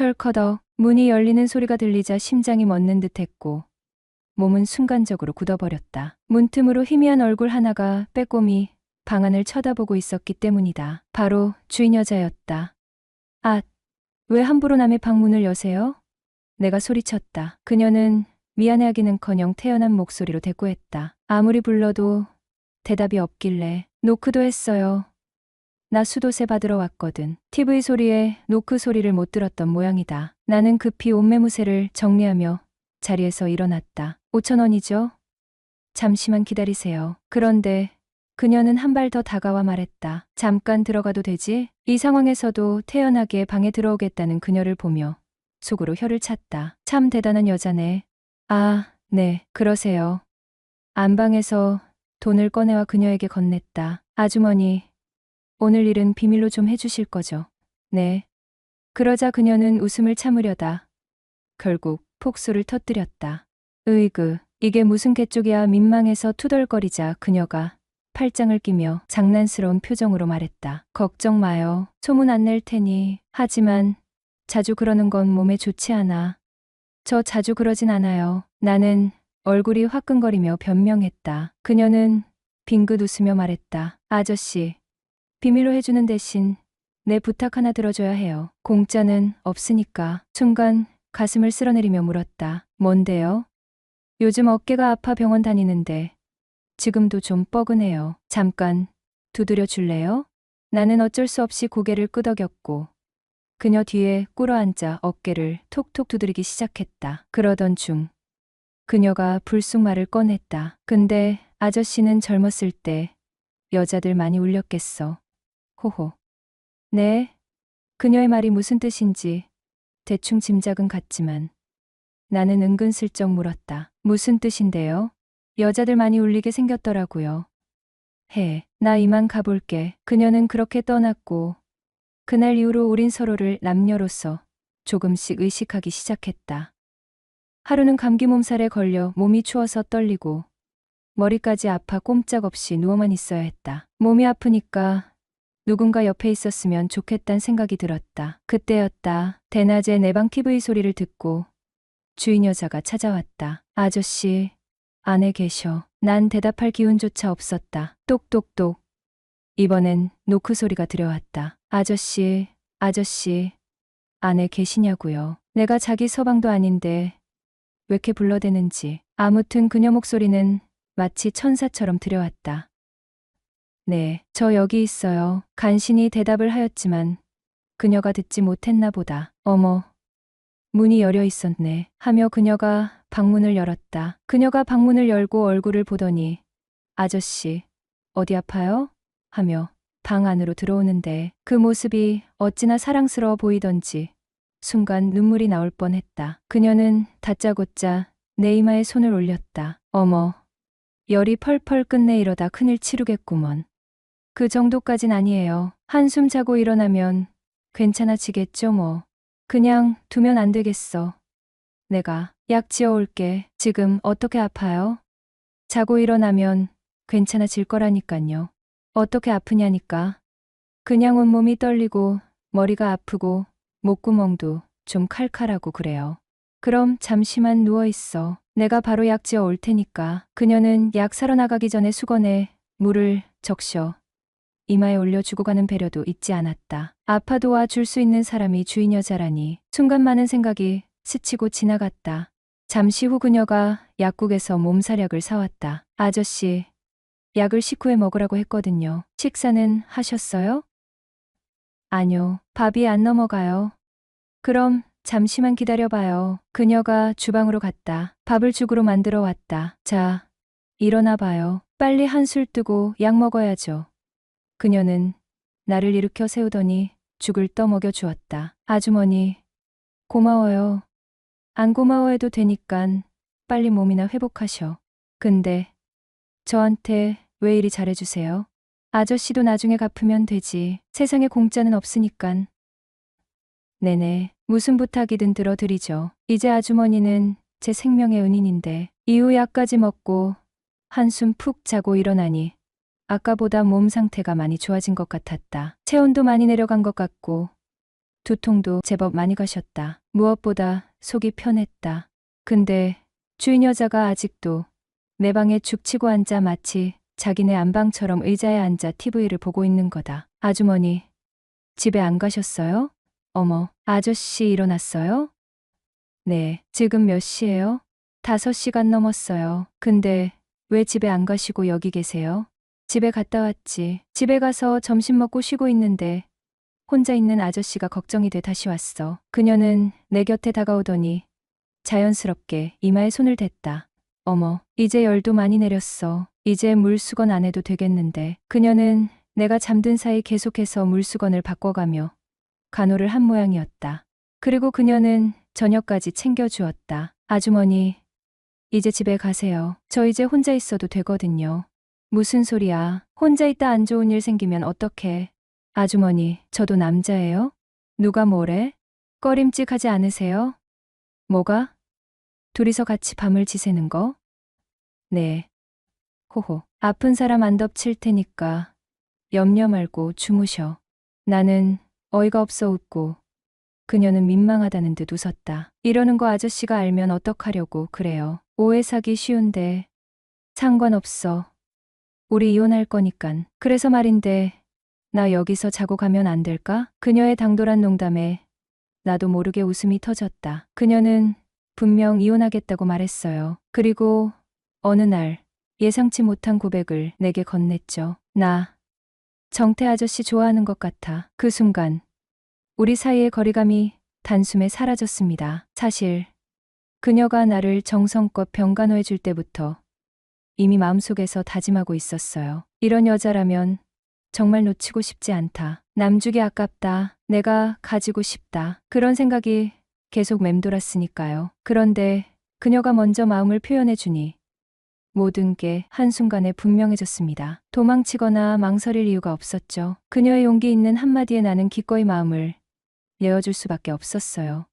철커덕 문이 열리는 소리가 들리자 심장이 멎는 듯 했고 몸은 순간적으로 굳어버렸다. 문틈으로 희미한 얼굴 하나가 빼꼼히 방 안을 쳐다보고 있었기 때문이다. 바로 주인 여자였다. 아, 왜 함부로 남의 방문을 여세요? 내가 소리쳤다. 그녀는 미안해하기는커녕 태연한 목소리로 대꾸했다. 아무리 불러도 대답이 없길래 노크도 했어요. 나 수도세 받으러 왔거든. TV 소리에 노크 소리를 못 들었던 모양이다. 나는 급히 옷매무새를 정리하며 자리에서 일어났다. 5천 원이죠? 잠시만 기다리세요. 그런데 그녀는 한 발 더 다가와 말했다. 잠깐 들어가도 되지? 이 상황에서도 태연하게 방에 들어오겠다는 그녀를 보며 속으로 혀를 찼다. 참 대단한 여자네. 아, 네, 그러세요. 안방에서 돈을 꺼내와 그녀에게 건넸다. 아주머니, 오늘 일은 비밀로 좀 해주실 거죠? 네. 그러자 그녀는 웃음을 참으려다. 결국 폭소를 터뜨렸다. 으이그, 이게 무슨 개쪽이야 민망해서 투덜거리자 그녀가 팔짱을 끼며 장난스러운 표정으로 말했다. 걱정 마요. 소문 안 낼 테니. 하지만 자주 그러는 건 몸에 좋지 않아. 저 자주 그러진 않아요. 나는 얼굴이 화끈거리며 변명했다. 그녀는 빙긋 웃으며 말했다. 아저씨, 비밀로 해주는 대신 내 부탁 하나 들어줘야 해요. 공짜는 없으니까. 순간 가슴을 쓸어내리며 물었다. 뭔데요? 요즘 어깨가 아파 병원 다니는데 지금도 좀 뻐근해요. 잠깐 두드려 줄래요? 나는 어쩔 수 없이 고개를 끄덕였고 그녀 뒤에 꿇어앉아 어깨를 톡톡 두드리기 시작했다. 그러던 중 그녀가 불쑥 말을 꺼냈다. 근데 아저씨는 젊었을 때 여자들 많이 울렸겠어. 호호. 네. 그녀의 말이 무슨 뜻인지 대충 짐작은 갔지만 나는 은근슬쩍 물었다. 무슨 뜻인데요? 여자들 많이 울리게 생겼더라고요. 해, 나 이만 가볼게. 그녀는 그렇게 떠났고 그날 이후로 우린 서로를 남녀로서 조금씩 의식하기 시작했다. 하루는 감기 몸살에 걸려 몸이 추워서 떨리고 머리까지 아파 꼼짝없이 누워만 있어야 했다. 몸이 아프니까 누군가 옆에 있었으면 좋겠단 생각이 들었다. 그때였다. 대낮에 내 방 TV 소리를 듣고 주인 여자가 찾아왔다. 아저씨, 안에 계셔. 난 대답할 기운조차 없었다. 똑똑똑. 이번엔 노크 소리가 들려왔다. 아저씨, 아저씨, 안에 계시냐고요. 내가 자기 서방도 아닌데 왜 이렇게 불러대는지. 아무튼 그녀 목소리는 마치 천사처럼 들려왔다. 네, 저 여기 있어요. 간신히 대답을 하였지만 그녀가 듣지 못했나 보다. 어머. 문이 열려 있었네. 하며 그녀가 방문을 열었다. 그녀가 방문을 열고 얼굴을 보더니 아저씨, 어디 아파요? 하며 방 안으로 들어오는데 그 모습이 어찌나 사랑스러워 보이던지 순간 눈물이 나올 뻔했다. 그녀는 다짜고짜 내 이마에 손을 올렸다. 어머, 열이 펄펄 끝내 이러다 큰일 치르겠구먼. 그 정도까진 아니에요. 한숨 자고 일어나면 괜찮아지겠죠 뭐. 그냥 두면 안 되겠어. 내가 약 지어 올게. 지금 어떻게 아파요? 자고 일어나면 괜찮아질 거라니깐요. 어떻게 아프냐니까. 그냥 온몸이 떨리고 머리가 아프고 목구멍도 좀 칼칼하고 그래요. 그럼 잠시만 누워 있어. 내가 바로 약 지어 올 테니까. 그녀는 약 사러 나가기 전에 수건에 물을 적셔 이마에 올려 주고 가는 배려도 잊지 않았다. 아파 도와 줄 수 있는 사람이 주인 여자라니 순간 많은 생각이 스치고 지나갔다. 잠시 후 그녀가 약국에서 몸살약을 사왔다. 아저씨, 약을 식후에 먹으라고 했거든요. 식사는 하셨어요? 아니요, 밥이 안 넘어가요. 그럼 잠시만 기다려봐요. 그녀가 주방으로 갔다. 밥을 죽으로 만들어 왔다. 자, 일어나 봐요. 빨리 한술 뜨고 약 먹어야죠. 그녀는 나를 일으켜 세우더니 죽을 떠먹여 주었다. 아주머니, 고마워요. 안 고마워해도 되니깐 빨리 몸이나 회복하셔. 근데 저한테 왜 이리 잘해주세요? 아저씨도 나중에 갚으면 되지. 세상에 공짜는 없으니깐. 네네, 무슨 부탁이든 들어드리죠. 이제 아주머니는 제 생명의 은인인데 이후 약까지 먹고 한숨 푹 자고 일어나니 아까보다 몸 상태가 많이 좋아진 것 같았다. 체온도 많이 내려간 것 같고 두통도 제법 많이 가셨다. 무엇보다 속이 편했다. 근데 주인 여자가 아직도 내 방에 죽치고 앉아 마치 자기네 안방처럼 의자에 앉아 TV를 보고 있는 거다. 아주머니, 집에 안 가셨어요? 어머, 아저씨 일어났어요? 네, 지금 몇 시예요? 다섯 시간 넘었어요. 근데 왜 집에 안 가시고 여기 계세요? 집에 갔다 왔지. 집에 가서 점심 먹고 쉬고 있는데 혼자 있는 아저씨가 걱정이 돼 다시 왔어. 그녀는 내 곁에 다가오더니 자연스럽게 이마에 손을 댔다. 어머, 이제 열도 많이 내렸어. 이제 물수건 안 해도 되겠는데. 그녀는 내가 잠든 사이 계속해서 물수건을 바꿔가며 간호를 한 모양이었다. 그리고 그녀는 저녁까지 챙겨주었다. 아주머니, 이제 집에 가세요. 저 이제 혼자 있어도 되거든요. 무슨 소리야. 혼자 있다 안 좋은 일 생기면 어떡해. 아주머니, 저도 남자예요? 누가 뭐래? 꺼림칙하지 않으세요? 뭐가? 둘이서 같이 밤을 지새는 거? 네. 호호. 아픈 사람 안 덮칠 테니까 염려 말고 주무셔. 나는 어이가 없어 웃고 그녀는 민망하다는 듯 웃었다. 이러는 거 아저씨가 알면 어떡하려고 그래요. 오해 사기 쉬운데 상관없어. 우리 이혼할 거니깐. 그래서 말인데 나 여기서 자고 가면 안 될까? 그녀의 당돌한 농담에 나도 모르게 웃음이 터졌다. 그녀는 분명 이혼하겠다고 말했어요. 그리고 어느 날 예상치 못한 고백을 내게 건넸죠. 나 정태 아저씨 좋아하는 것 같아. 그 순간 우리 사이의 거리감이 단숨에 사라졌습니다. 사실 그녀가 나를 정성껏 병간호해 줄 때부터 이미 마음속에서 다짐하고 있었어요. 이런 여자라면 정말 놓치고 싶지 않다. 남주기 아깝다. 내가 가지고 싶다. 그런 생각이 계속 맴돌았으니까요. 그런데 그녀가 먼저 마음을 표현해 주니 모든 게 한순간에 분명해졌습니다. 도망치거나 망설일 이유가 없었죠. 그녀의 용기 있는 한마디에 나는 기꺼이 마음을 내어줄 수밖에 없었어요.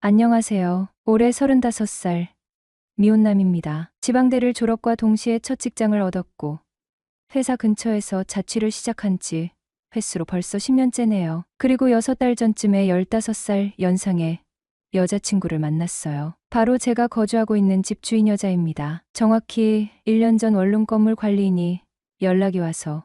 안녕하세요. 올해 35살 미혼남입니다. 지방대를 졸업과 동시에 첫 직장을 얻었고 회사 근처에서 자취를 시작한 지 횟수로 벌써 10년째네요. 그리고 6달 전쯤에 15살 연상의 여자친구를 만났어요. 바로 제가 거주하고 있는 집 주인 여자입니다. 정확히 1년 전 원룸 건물 관리인이 연락이 와서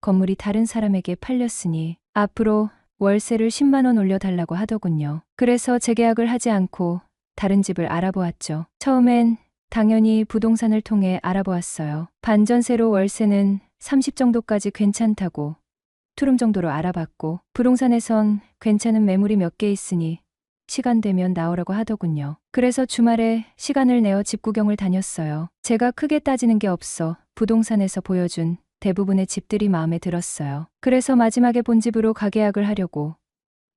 건물이 다른 사람에게 팔렸으니 앞으로 월세를 10만 원 올려달라고 하더군요. 그래서 재계약을 하지 않고 다른 집을 알아보았죠. 처음엔 당연히 부동산을 통해 알아보았어요. 반전세로 월세는 30 정도까지 괜찮다고 투룸 정도로 알아봤고 부동산에선 괜찮은 매물이 몇 개 있으니 시간 되면 나오라고 하더군요. 그래서 주말에 시간을 내어 집 구경을 다녔어요. 제가 크게 따지는 게 없어 부동산에서 보여준 대부분의 집들이 마음에 들었어요. 그래서 마지막에 본 집으로 가계약을 하려고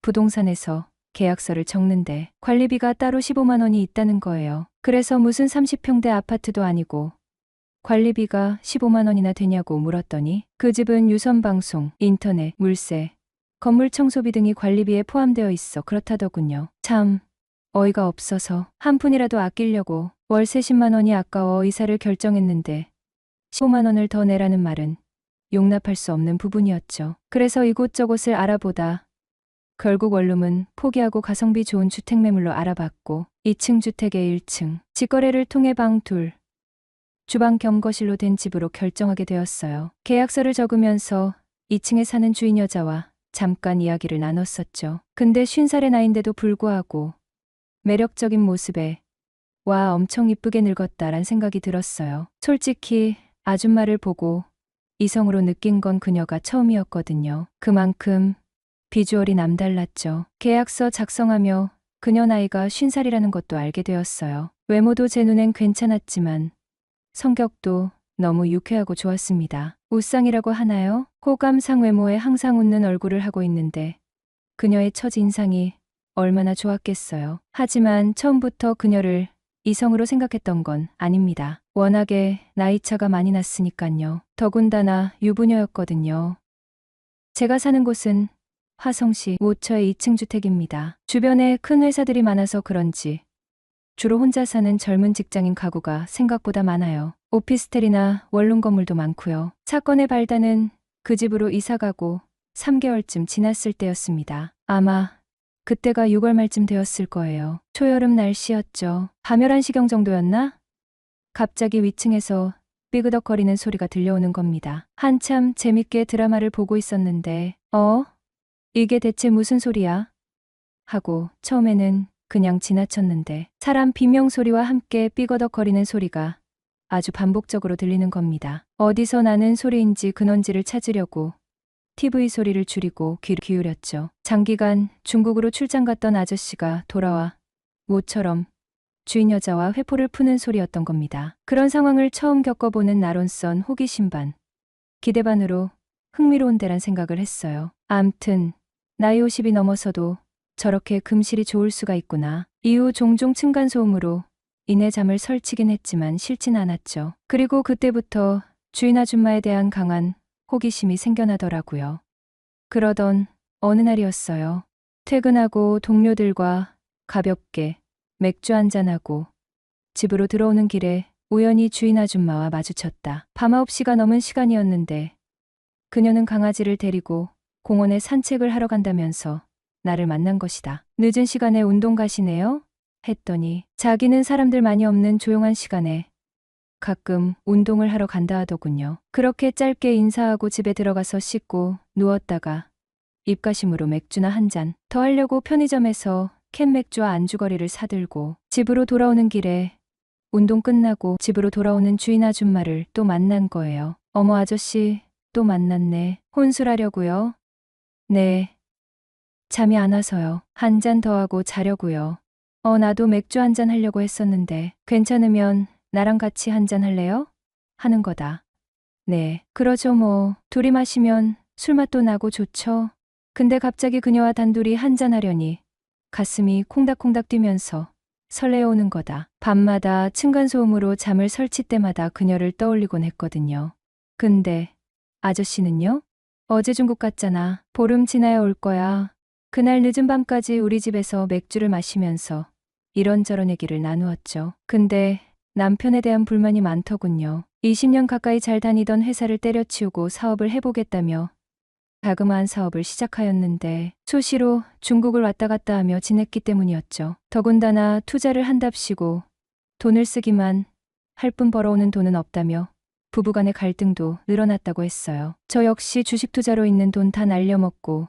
부동산에서 계약서를 적는데 관리비가 따로 15만 원이 있다는 거예요. 그래서 무슨 30평대 아파트도 아니고 관리비가 15만 원이나 되냐고 물었더니 그 집은 유선방송, 인터넷, 물세, 건물 청소비 등이 관리비에 포함되어 있어 그렇다더군요. 참 어이가 없어서 한 푼이라도 아끼려고 월세 10만 원이 아까워 이사를 결정했는데 15만 원을 더 내라는 말은 용납할 수 없는 부분이었죠. 그래서 이곳저곳을 알아보다 결국 원룸은 포기하고 가성비 좋은 주택 매물로 알아봤고 2층 주택의 1층 직거래를 통해 방 둘, 주방 겸 거실로 된 집으로 결정하게 되었어요. 계약서를 적으면서 2층에 사는 주인 여자와 잠깐 이야기를 나눴었죠. 근데 50살의 나이인데도 불구하고 매력적인 모습에 와 엄청 이쁘게 늙었다란 생각이 들었어요. 솔직히 아줌마를 보고 이성으로 느낀 건 그녀가 처음이었거든요. 그만큼 비주얼이 남달랐죠. 계약서 작성하며 그녀 나이가 50살이라는 것도 알게 되었어요. 외모도 제 눈엔 괜찮았지만 성격도 너무 유쾌하고 좋았습니다. 우상이라고 하나요? 호감상 외모에 항상 웃는 얼굴을 하고 있는데 그녀의 첫 인상이 얼마나 좋았겠어요. 하지만 처음부터 그녀를 이성으로 생각했던 건 아닙니다. 워낙에 나이차가 많이 났으니깐요. 더군다나 유부녀였거든요. 제가 사는 곳은 화성시 모처의 2층 주택입니다. 주변에 큰 회사들이 많아서 그런지 주로 혼자 사는 젊은 직장인 가구가 생각보다 많아요. 오피스텔이나 원룸 건물도 많고요. 사건의 발단은 그 집으로 이사 가고 3개월쯤 지났을 때였습니다. 아마 그때가 6월 말쯤 되었을 거예요. 초여름 날씨였죠. 밤 11시경 정도였나? 갑자기 위층에서 삐그덕거리는 소리가 들려오는 겁니다. 한참 재밌게 드라마를 보고 있었는데, 어? 이게 대체 무슨 소리야? 하고 처음에는 그냥 지나쳤는데 사람 비명 소리와 함께 삐거덕거리는 소리가 아주 반복적으로 들리는 겁니다. 어디서 나는 소리인지 근원지를 찾으려고 TV 소리를 줄이고 귀를 기울였죠. 장기간 중국으로 출장 갔던 아저씨가 돌아와 모처럼 주인 여자와 회포를 푸는 소리였던 겁니다. 그런 상황을 처음 겪어보는 나론선 호기심 반, 기대 반으로 흥미로운 데란 생각을 했어요. 암튼 나이 50이 넘어서도 저렇게 금실이 좋을 수가 있구나. 이후 종종 층간소음으로 이내 잠을 설치긴 했지만 싫진 않았죠. 그리고 그때부터 주인 아줌마에 대한 강한 호기심이 생겨나더라고요. 그러던 어느 날이었어요. 퇴근하고 동료들과 가볍게 맥주 한잔하고 집으로 들어오는 길에 우연히 주인 아줌마와 마주쳤다. 밤 9시가 넘은 시간이었는데 그녀는 강아지를 데리고 공원에 산책을 하러 간다면서 나를 만난 것이다. 늦은 시간에 운동 가시네요? 했더니 자기는 사람들 많이 없는 조용한 시간에 가끔 운동을 하러 간다 하더군요. 그렇게 짧게 인사하고 집에 들어가서 씻고 누웠다가 입가심으로 맥주나 한 잔 더 하려고 편의점에서 캔 맥주와 안주거리를 사들고 집으로 돌아오는 길에 운동 끝나고 집으로 돌아오는 주인 아줌마를 또 만난 거예요. 어머 아저씨 또 만났네. 혼술하려고요? 네. 잠이 안 와서요. 한 잔 더 하고 자려고요. 어, 나도 맥주 한 잔 하려고 했었는데, 괜찮으면 나랑 같이 한 잔 할래요? 하는 거다. 네, 그러죠 뭐. 둘이 마시면 술맛도 나고 좋죠. 근데 갑자기 그녀와 단둘이 한잔 하려니 가슴이 콩닥콩닥 뛰면서 설레어오는 거다. 밤마다 층간소음으로 잠을 설치 때마다 그녀를 떠올리곤 했거든요. 근데 아저씨는요? 어제 중국 갔잖아. 보름 지나야 올 거야. 그날 늦은 밤까지 우리 집에서 맥주를 마시면서 이런저런 얘기를 나누었죠. 근데 남편에 대한 불만이 많더군요. 20년 가까이 잘 다니던 회사를 때려치우고 사업을 해보겠다며 자그마한 사업을 시작하였는데 수시로 중국을 왔다 갔다 하며 지냈기 때문이었죠. 더군다나 투자를 한답시고 돈을 쓰기만 할 뿐 벌어오는 돈은 없다며 부부간의 갈등도 늘어났다고 했어요. 저 역시 주식 투자로 있는 돈 다 날려먹고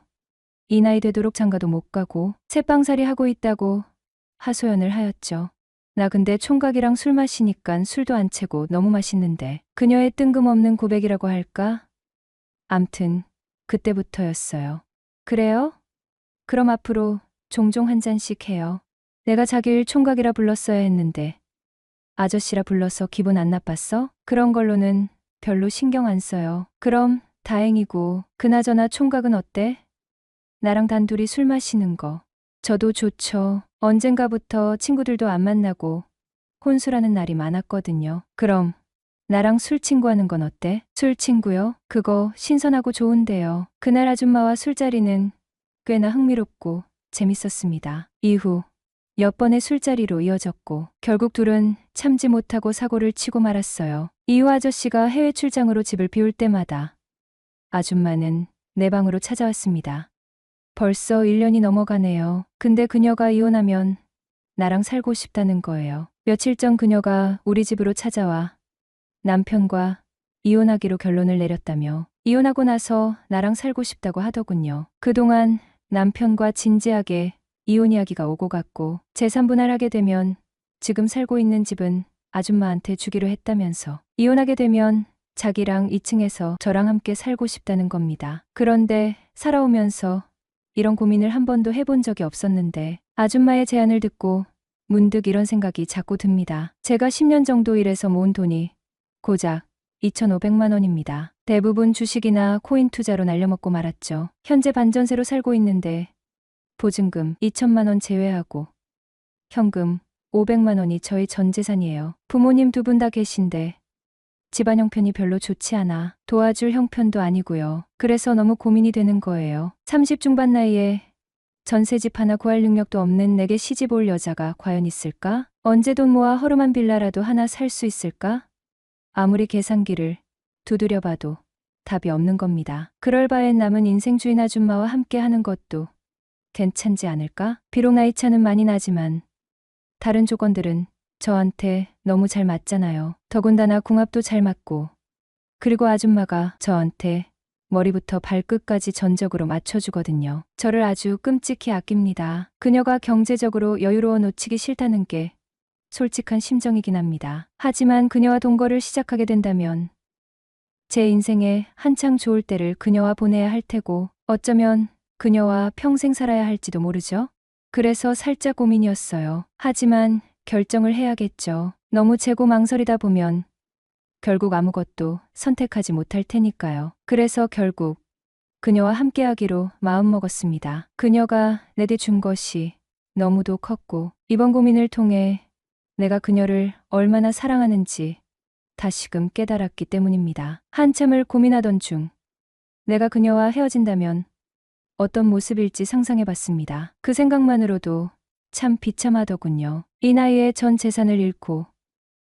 이 나이 되도록 장가도 못 가고 새빵살이 하고 있다고 하소연을 하였죠. 나 근데 총각이랑 술 마시니깐 술도 안 채고 너무 맛있는데 그녀의 뜬금없는 고백이라고 할까? 암튼 그때부터였어요. 그래요? 그럼 앞으로 종종 한 잔씩 해요. 내가 자기를 총각이라 불렀어야 했는데 아저씨라 불러서 기분 안 나빴어? 그런 걸로는 별로 신경 안 써요. 그럼 다행이고 그나저나 총각은 어때? 나랑 단둘이 술 마시는 거. 저도 좋죠. 언젠가부터 친구들도 안 만나고 혼술하는 날이 많았거든요. 그럼 나랑 술 친구하는 건 어때? 술 친구요? 그거 신선하고 좋은데요. 그날 아줌마와 술자리는 꽤나 흥미롭고 재밌었습니다. 이후 몇 번의 술자리로 이어졌고 결국 둘은 참지 못하고 사고를 치고 말았어요. 이후 아저씨가 해외 출장으로 집을 비울 때마다 아줌마는 내 방으로 찾아왔습니다. 벌써 1년이 넘어가네요. 근데 그녀가 이혼하면 나랑 살고 싶다는 거예요. 며칠 전 그녀가 우리 집으로 찾아와 남편과 이혼하기로 결론을 내렸다며 이혼하고 나서 나랑 살고 싶다고 하더군요. 그동안 남편과 진지하게 이혼 이야기가 오고 갔고 재산분할하게 되면 지금 살고 있는 집은 아줌마한테 주기로 했다면서 이혼하게 되면 자기랑 2층에서 저랑 함께 살고 싶다는 겁니다. 그런데 살아오면서 이런 고민을 한 번도 해본 적이 없었는데 아줌마의 제안을 듣고 문득 이런 생각이 자꾸 듭니다. 제가 10년 정도 일해서 모은 돈이 고작 2,500만 원입니다. 대부분 주식이나 코인 투자로 날려먹고 말았죠. 현재 반전세로 살고 있는데 보증금 2천만 원 제외하고 현금 500만 원이 저희 전 재산이에요. 부모님 두 분 다 계신데 집안 형편이 별로 좋지 않아 도와줄 형편도 아니고요. 그래서 너무 고민이 되는 거예요. 30 중반 나이에 전세집 하나 구할 능력도 없는 내게 시집 올 여자가 과연 있을까? 언제 돈 모아 허름한 빌라라도 하나 살 수 있을까? 아무리 계산기를 두드려봐도 답이 없는 겁니다. 그럴 바엔 남은 인생 주인 아줌마와 함께 하는 것도 괜찮지 않을까? 비록 나이 차는 많이 나지만 다른 조건들은 저한테 너무 잘 맞잖아요. 더군다나 궁합도 잘 맞고 그리고 아줌마가 저한테 머리부터 발끝까지 전적으로 맞춰주거든요. 저를 아주 끔찍히 아낍니다. 그녀가 경제적으로 여유로워 놓치기 싫다는 게 솔직한 심정이긴 합니다. 하지만 그녀와 동거를 시작하게 된다면 제 인생에 한창 좋을 때를 그녀와 보내야 할 테고 어쩌면 그녀와 평생 살아야 할지도 모르죠. 그래서 살짝 고민이었어요. 하지만 결정을 해야겠죠. 너무 재고 망설이다 보면 결국 아무것도 선택하지 못할 테니까요. 그래서 결국 그녀와 함께하기로 마음먹었습니다. 그녀가 내게 준 것이 너무도 컸고 이번 고민을 통해 내가 그녀를 얼마나 사랑하는지 다시금 깨달았기 때문입니다. 한참을 고민하던 중 내가 그녀와 헤어진다면 어떤 모습일지 상상해 봤습니다. 그 생각만으로도 참 비참하더군요. 이 나이에 전 재산을 잃고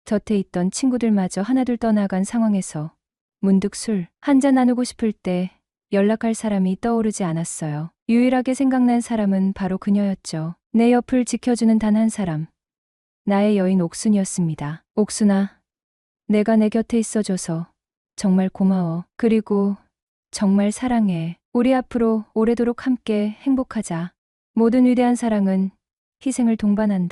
곁에 있던 친구들마저 하나둘 떠나간 상황에서 문득 술 한 잔 나누고 싶을 때 연락할 사람이 떠오르지 않았어요. 유일하게 생각난 사람은 바로 그녀였죠. 내 옆을 지켜주는 단 한 사람. 나의 여인 옥순이었습니다. 옥순아, 내가 내 곁에 있어줘서 정말 고마워. 그리고 정말 사랑해. 우리 앞으로 오래도록 함께 행복하자. 모든 위대한 사랑은 희생을 동반한다.